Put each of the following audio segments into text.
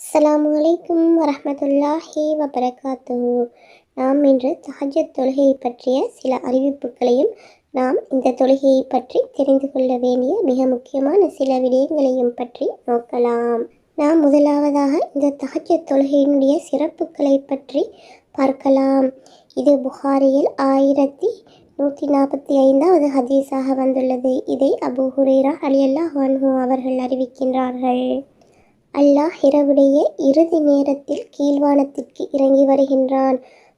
அஸ்லாம் அலைக்கும் வரமத்துல்லாஹி வபரகாத்து நாம் இன்று தஹஜத் தொழுகையை பற்றிய சில அறிவிப்புகளையும் நாம் இந்த தொழுகையை பற்றி தெரிந்து கொள்ள வேண்டிய மிக முக்கியமான சில விடயங்களையும் பற்றி நோக்கலாம். நாம் முதலாவதாக இந்த தஹஜத் தொழுகையினுடைய சிறப்புகளை பற்றி பார்க்கலாம். இது புகாரியில் ஆயிரத்தி நூற்றி நாற்பத்தி ஐந்தாவது ஹதீஸாக வந்துள்ளது. இதை அபு ஹுரேரா அலியல்லா அன்ஹு அவர்கள் அறிவிக்கின்றார்கள். அல்லாஹ் இரவுடைய இறுதி நேரத்தில் கீழ்வானத்திற்கு இறங்கி வருகின்றான்.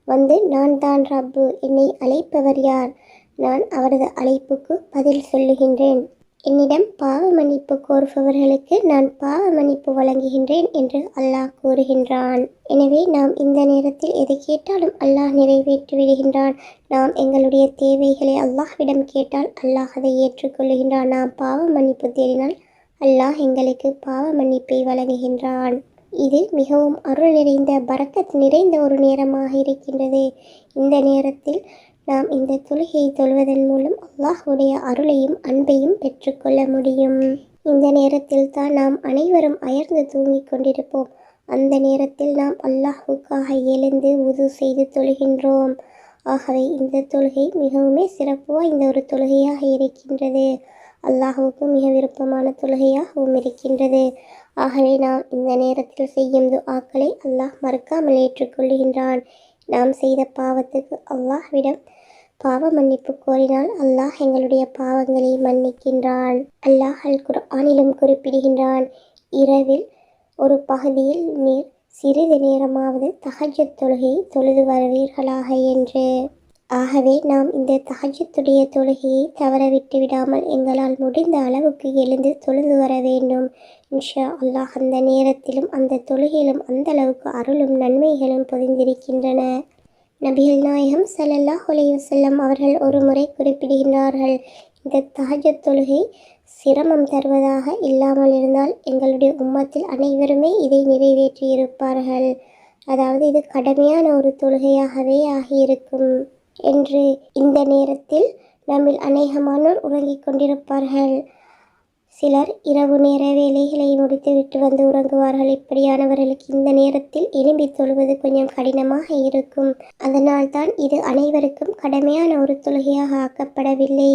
வந்து நான் தான் ரப்பு என்னை அழைப்பவர் யார்? நான் அவரது அழைப்புக்கு பதில் சொல்லுகின்றேன். என்னிடம் பாவ மன்னிப்பு கோருபவர்களுக்கு நான் பாவ மன்னிப்பு வழங்குகின்றேன் என்று அல்லாஹ் கூறுகின்றான். எனவே நாம் இந்த நேரத்தில் எதை கேட்டாலும் அல்லாஹ் நிறைவேற்றி விடுகின்றான். நாம் எங்களுடைய தேவைகளை அல்லாஹ்விடம் கேட்டால் அல்லாஹ் அதை ஏற்றுக்கொள்ளுகின்றான். நாம் பாவ மன்னிப்பு தேடினால் அல்லாஹ் எங்களுக்கு பாவ மன்னிப்பை வழங்குகின்றான். இது மிகவும் அருள் நிறைந்த பரக்கத் நிறைந்த ஒரு நேரமாக இருக்கின்றது. இந்த நேரத்தில் நாம் இந்த தொழுகையை தொழுவதன் மூலம் அல்லாஹுடைய அருளையும் அன்பையும் பெற்றுக்கொள்ள முடியும். இந்த நேரத்தில் தான் நாம் அனைவரும் அயர்ந்து தூங்கிக் கொண்டிருப்போம். அந்த நேரத்தில் நாம் அல்லாஹுக்காக எழுந்து உது செய்து தொழுகின்றோம். ஆகவே இந்த தொழுகை மிகவுமே சிறப்பு வாய்ந்த ஒரு தொழுகையாக இருக்கின்றது. அல்லாஹுக்கும் மிக விருப்பமான தொழுகையாகவும் இருக்கின்றது. ஆகவே நாம் இந்த நேரத்தில் செய்யும் துஆக்களை அல்லாஹ் மறுக்காமல் ஏற்றுக்கொள்கின்றான். நாம் செய்த பாவத்துக்கு அல்லாஹ்விடம் பாவ மன்னிப்பு கோரினால் அல்லாஹ் எங்களுடைய பாவங்களை மன்னிக்கின்றான். அல்லாஹ் அல் குர்ஆனிலும் குறிப்பிடுகின்றான் இரவில் ஒரு பகுதியில் நீர் சிறிது நேரமாவது தகஜத் தொழுகையை தொழுது வருவீர்களாக என்று. ஆகவே நாம் இந்த தாஜத்துடைய தொழுகையை தவறவிட்டு விடாமல் எங்களால் முடிந்த அளவுக்கு எழுந்து தொழுது வர வேண்டும். இன்ஷா அல்லாஹ் அந்த நேரத்திலும் அந்த தொழுகையிலும் அந்த அளவுக்கு அருளும் நன்மைகளும் பொதிந்திருக்கின்றன. நபிகள் நாயகம் ஸல்லல்லாஹு அலைஹி அவர்கள் ஒரு முறை குறிப்பிடுகின்றார்கள் இந்த தஹஜத் தொழுகை சிரமம் தருவதாக இல்லாமல் இருந்தால் எங்களுடைய உம்மத்தில் அனைவருமே இதை நிறைவேற்றியிருப்பார்கள். அதாவது இது கடமையான ஒரு தொழுகையாகவே ஆகியிருக்கும். என்று இந்த நேரத்தில் நம்மில் அநேகமானோர் உறங்கிக் கொண்டிருப்பார்கள். சிலர் இரவு நேர வேலைகளை முடித்துவிட்டு வந்து உறங்குவார்கள். இப்படியானவர்களுக்கு இந்த நேரத்தில் எழும்பி தொழுவது கொஞ்சம் கடினமாக இருக்கும். அதனால்தான் இது அனைவருக்கும் கடமையான ஒரு தொழுகையாக ஆக்கப்படவில்லை.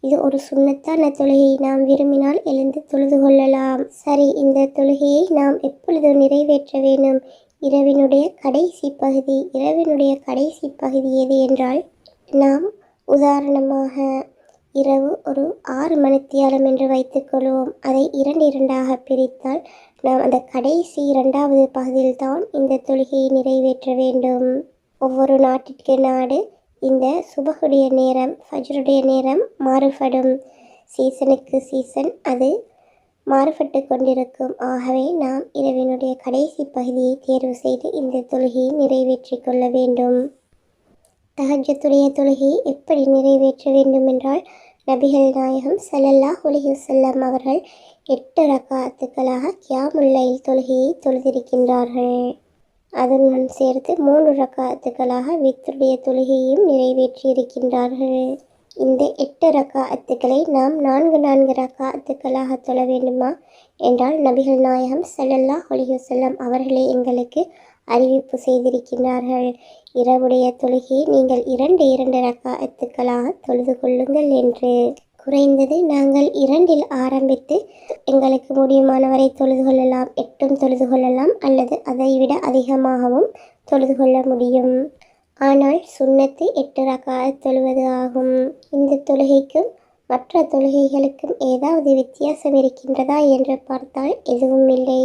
இது ஒரு சுண்ணத்தான தொழுகையை நாம் விரும்பினால் எழுந்து தொழுது கொள்ளலாம். சரி இந்த தொழுகையை நாம் எப்பொழுது நிறைவேற்ற வேண்டும் இரவினுடைய கடைசி பகுதி இரவினுடைய கடைசி பகுதி எது என்றால் நாம் உதாரணமாக இரவு ஒரு ஆறு மணித்தியாலம் என்று வைத்துக்கொள்வோம் அதை இரண்டு இரண்டாக பிரித்தால் நாம் அந்த கடைசி இரண்டாவது பகுதியில் தான் இந்த தொழுகையை நிறைவேற்ற வேண்டும். ஒவ்வொரு நாட்டிற்கு நாடு இந்த சுபகுடைய நேரம் ஃபஜ்ருடைய நேரம் மாறுபடும். சீசனுக்கு சீசன் அது மாறுபட்டு கொண்டிருக்கும். ஆகவே நாம் இரவினுடைய கடைசி பகுதியை தேர்வு செய்து இந்த தொழுகையை நிறைவேற்றி கொள்ள வேண்டும். தஹஜத்துடைய தொழுகையை எப்படி நிறைவேற்ற வேண்டும் என்றால் நபிகள் நாயகம் ஸல்லல்லாஹு உலகில் செல்லம் அவர்கள் எட்டு ரக்காத்துக்களாக கியாமுல்லையில் தொழுகையை தொழுதிருக்கின்றார்கள். அதனுடன் சேர்த்து மூன்று ரக்காத்துக்களாக வித்துடைய தொழுகையையும் நிறைவேற்றியிருக்கின்றார்கள். இந்த எட்டு ரக்காத்துக்களை நாம் நான்கு நான்கு ரக்காத்துக்களாக தொழ வேண்டுமா? என்றால் நபிகள் நாயகம் ஸல்லல்லாஹு அலைஹி அவர்களே எங்களுக்கு அறிவிப்பு செய்திருக்கின்றார்கள். இரவுடைய தொழுகையை நீங்கள் இரண்டு இரண்டு ரக்காத்துக்களாக தொழுது கொள்ளுங்கள் என்று குறைந்தது நாங்கள் இரண்டில் ஆரம்பித்து எங்களுக்கு முடியுமானவரை தொழுது கொள்ளலாம். எட்டும் தொழுது கொள்ளலாம் அல்லது அதை விட அதிகமாகவும் தொழுது கொள்ள முடியும். ஆனால் சுண்ணத்து எட்டு ரகால் தொழுவது ஆகும். இந்த தொழுகைக்கும் மற்ற தொழுகைகளுக்கும் ஏதாவது வித்தியாசம் இருக்கின்றதா என்று பார்த்தால் எதுவும் இல்லை.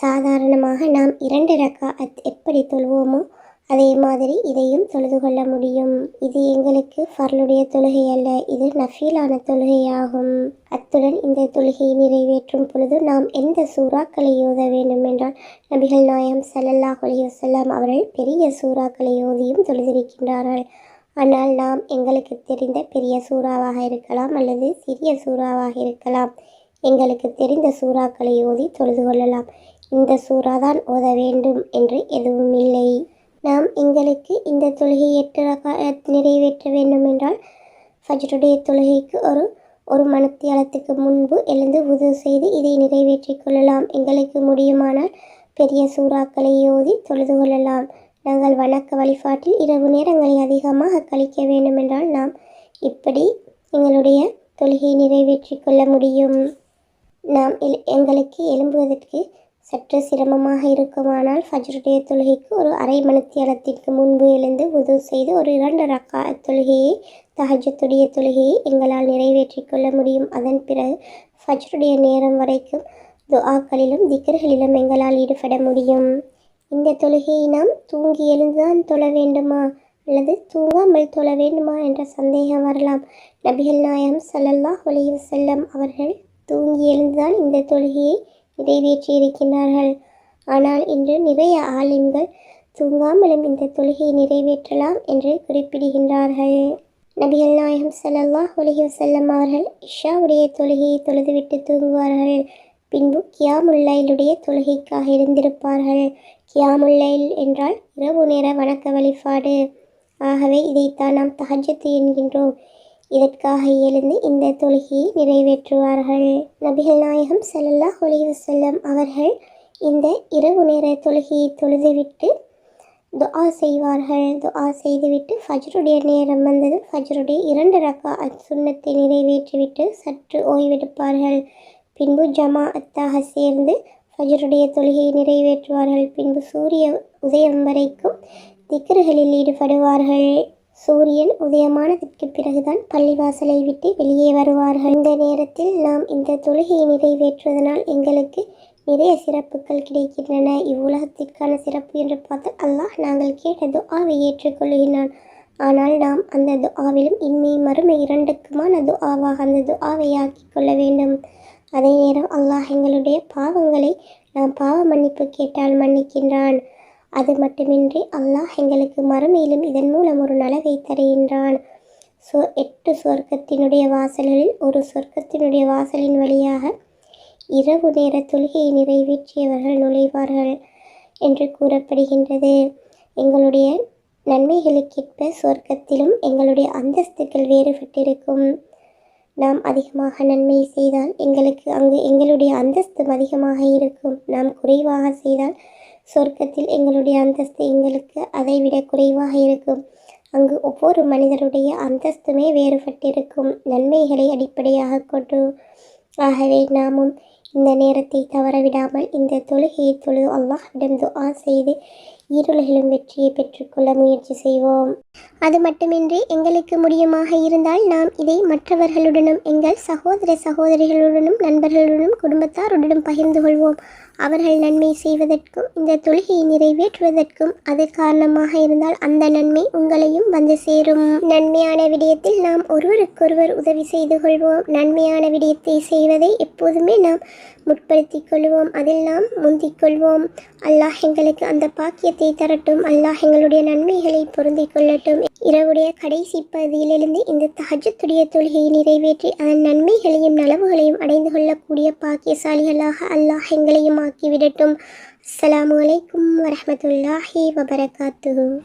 சாதாரணமாக நாம் இரண்டு ரக்காத் எப்படி தொழுவோமோ அதே மாதிரி இதையும் தொழுது கொள்ள முடியும். இது எங்களுக்கு ஃபர்லுடைய தொழுகை அல்ல இது நஃபீலான தொழுகையாகும். அத்துடன் இந்த தொழுகையை நிறைவேற்றும் பொழுது நாம் எந்த சூறாக்களை ஓத வேண்டும் என்றால் நபிகள் நாயம் சல்லல்லா அலைஹி அவர்கள் பெரிய சூறாக்களை ஓதியும் தொழுதிருக்கின்றார்கள். ஆனால் நாம் எங்களுக்கு தெரிந்த பெரிய சூறாவாக இருக்கலாம் அல்லது சிறிய சூறாவாக இருக்கலாம். எங்களுக்கு தெரிந்த சூறாக்களை ஓதி தொழுது கொள்ளலாம். இந்த சூறா தான் ஓத வேண்டும் என்று எதுவும் இல்லை. நாம் எங்களுக்கு இந்த தொழுகை எட்டு நிறைவேற்ற வேண்டும் என்றால் ஃபஜ்ருடைய தொழுகைக்கு ஒரு ஒரு மனத்தியாலத்துக்கு முன்பு எழுந்து உது செய்து இதை நிறைவேற்றிக் கொள்ளலாம். எங்களுக்கு முடியுமானால் பெரிய சூறாக்களை ஓதி தொழுது கொள்ளலாம். நாங்கள் வணக்க வழிபாட்டில் இரவு நேரங்களை அதிகமாக கழிக்க வேண்டுமென்றால் நாம் இப்படி எங்களுடைய தொழுகையை நிறைவேற்றி கொள்ள முடியும். நாம் எல் எங்களுக்கு எழும்புவதற்கு சற்று சிரமமாக இருக்குமானால் ஃபஜ்ருடைய தொழுகைக்கு ஒரு அரை மணித்தியாலத்திற்கு முன்பு எழுந்து உதவு செய்து ஒரு இரண்டு ரக்கா தொழுகையை தஹஜத்துடைய தொழுகையை எங்களால் நிறைவேற்றி கொள்ள முடியும். அதன் பிறகு ஃபஜ்ருடைய நேரம் வரைக்கும் துஆக்களிலும் திக்கர்களிலும் எங்களால் ஈடுபட முடியும். இந்த தொழுகையை நாம் தூங்கி எழுந்துதான் தொழ வேண்டுமா? அல்லது தூங்காமல் தொழ வேண்டுமா என்ற சந்தேகம் வரலாம். நபிகள் நாயம் ஸல்லல்லாஹு அலைஹி செல்லம் அவர்கள் தூங்கி எழுந்துதான் இந்த தொழுகையை நிறைவேற்றி இருக்கின்றார்கள் ஆனால் இன்று நிறைய ஆலிம்கள் தூங்காமலும் இந்த தொழுகையை நிறைவேற்றலாம் என்று குறிப்பிடுகின்றார்கள். நபிகள் நாயகம் ஸல்லல்லாஹு அலைஹி வஸல்லம் அவர்கள் இஷாவுடைய தொழுகையை தொழுதுவிட்டு தூங்குவார்கள். பின்பு கியாமுல்லைலுடைய தொழுகைக்காக இருந்திருப்பார்கள் கியாமுல்லைல் என்றால் இரவு நேர வணக்க வழிபாடு. ஆகவே இதைத்தான் நாம் தஹஜத்து என்கின்றோம். இதற்காக எழுந்து இந்த தொழுகையை நிறைவேற்றுவார்கள். நபிகள் நாயகம் ஸல்லல்லாஹு அலைஹி அவர்கள் இந்த இரவு நேர தொழுகையை தொழுதுவிட்டு துஆ செய்வார்கள். துஆ செய்துவிட்டு ஃபஜ்ருடைய நேரம் வந்ததும் ஃபஜ்ருடைய இரண்டு ரக்கா சுண்ணத்தை நிறைவேற்றிவிட்டு சற்று ஓய்வெடுப்பார்கள். பின்பு ஜமா அத்தாக சேர்ந்து ஃபஜ்ருடைய தொழுகையை நிறைவேற்றுவார்கள். பின்பு சூரிய உதயம் வரைக்கும் திக்கர்களில் ஈடுபடுவார்கள். சூரியன் உதயமானதற்கு பிறகுதான் பள்ளிவாசலை விட்டு வெளியே வருவார்கள். இந்த நேரத்தில் நாம் இந்த தொழுகையை நிறைவேற்றுவதனால் எங்களுக்கு நிறைய சிறப்புகள் கிடைக்கின்றன. இவ்வுலகத்திற்கான சிறப்பு என்று பார்த்தால் அல்லாஹ் நாங்கள் கேட்ட துஆவை ஏற்றுக்கொள்கிறான் ஆனால் நாம் அந்த துஆவிலும் இன்மை மறுமை இரண்டுக்குமான துஆவாக அந்த துஆவை ஆக்கிக் கொள்ள வேண்டும். அதே நேரம் அல்லாஹ் எங்களுடைய பாவங்களை நாம் பாவ மன்னிப்பு கேட்டால் மன்னிக்கின்றான். அது மட்டுமின்றி அல்லாஹ் எங்களுக்கு மறுமையிலும் இதன் மூலம் ஒரு நலவை தருகின்றான். ஸோ எட்டு சொர்க்கத்தினுடைய வாசல்களில் ஒரு சொர்க்கத்தினுடைய வாசலின் வழியாக இரவு நேர தொழுகையை நிறைவேற்றியவர்கள் நுழைவார்கள் என்று கூறப்படுகின்றது. எங்களுடைய நன்மைகளுக்கேற்ப சொர்க்கத்திலும் எங்களுடைய அந்தஸ்துகள் வேறுபட்டிருக்கும். நாம் அதிகமாக நன்மை செய்தால் எங்களுக்கு அங்கு எங்களுடைய அந்தஸ்தும் அதிகமாக இருக்கும். நாம் குறைவாக செய்தால் சொர்க்கத்தில் எங்களுடைய அந்தஸ்து எங்களுக்கு அதைவிட குறைவாக இருக்கும். அங்கு ஒவ்வொரு மனிதருடைய அந்தஸ்துமே வேறுபட்டிருக்கும். நன்மைகளை அடிப்படையாக கொண்டு. ஆகவே நாமும் இந்த நேரத்தை தவறவிடாமல் இந்த தொழுகையை தொழு. அல்லாஹ்விடம் துஆ செய்து இருளிலும் வெற்றியை பெற்றுக்கொள்ள முயற்சி செய்வோம். அது மட்டுமின்றி எங்களுக்கு முடியுமாக இருந்தால் நாம் இதை மற்றவர்களுடனும் எங்கள் சகோதர சகோதரிகளுடனும் நண்பர்களுடனும் குடும்பத்தாருடனும் பகிர்ந்து கொள்வோம். அவர்கள் நன்மை செய்வதற்கும் இந்த தொழுகையை நிறைவேற்றுவதற்கும் அது காரணமாக இருந்தால் அந்த நன்மை உங்களையும் வந்து சேரும். நன்மையான விடயத்தில் நாம் ஒருவருக்கொருவர் உதவி செய்து கொள்வோம். நன்மையான விடயத்தை செய்வதை எப்போதுமே நாம் முற்படுத்திக் கொள்வோம். அதில் நாம் முந்திக் கொள்வோம். அல்லாஹ் எங்களுக்கு அந்த பாக்கியத்தை தரட்டும். அல்லாஹ் எங்களுடைய நன்மைகளை பொருந்திக் கொள்ளட்டும். இரவுடைய கடைசி பகுதியிலிருந்து இந்த தஹஜத்துடைய தொழுகையை நிறைவேற்றி அதன் நன்மைகளையும் நலவுகளையும் அடைந்து கொள்ளக்கூடிய பாக்கியசாலிகளாக அல்லாஹ் எங்களையும் ஆக்கிவிடட்டும். அஸ்லாம் அலைக்கும் வரமத்துல்லாஹி வபரகாத்து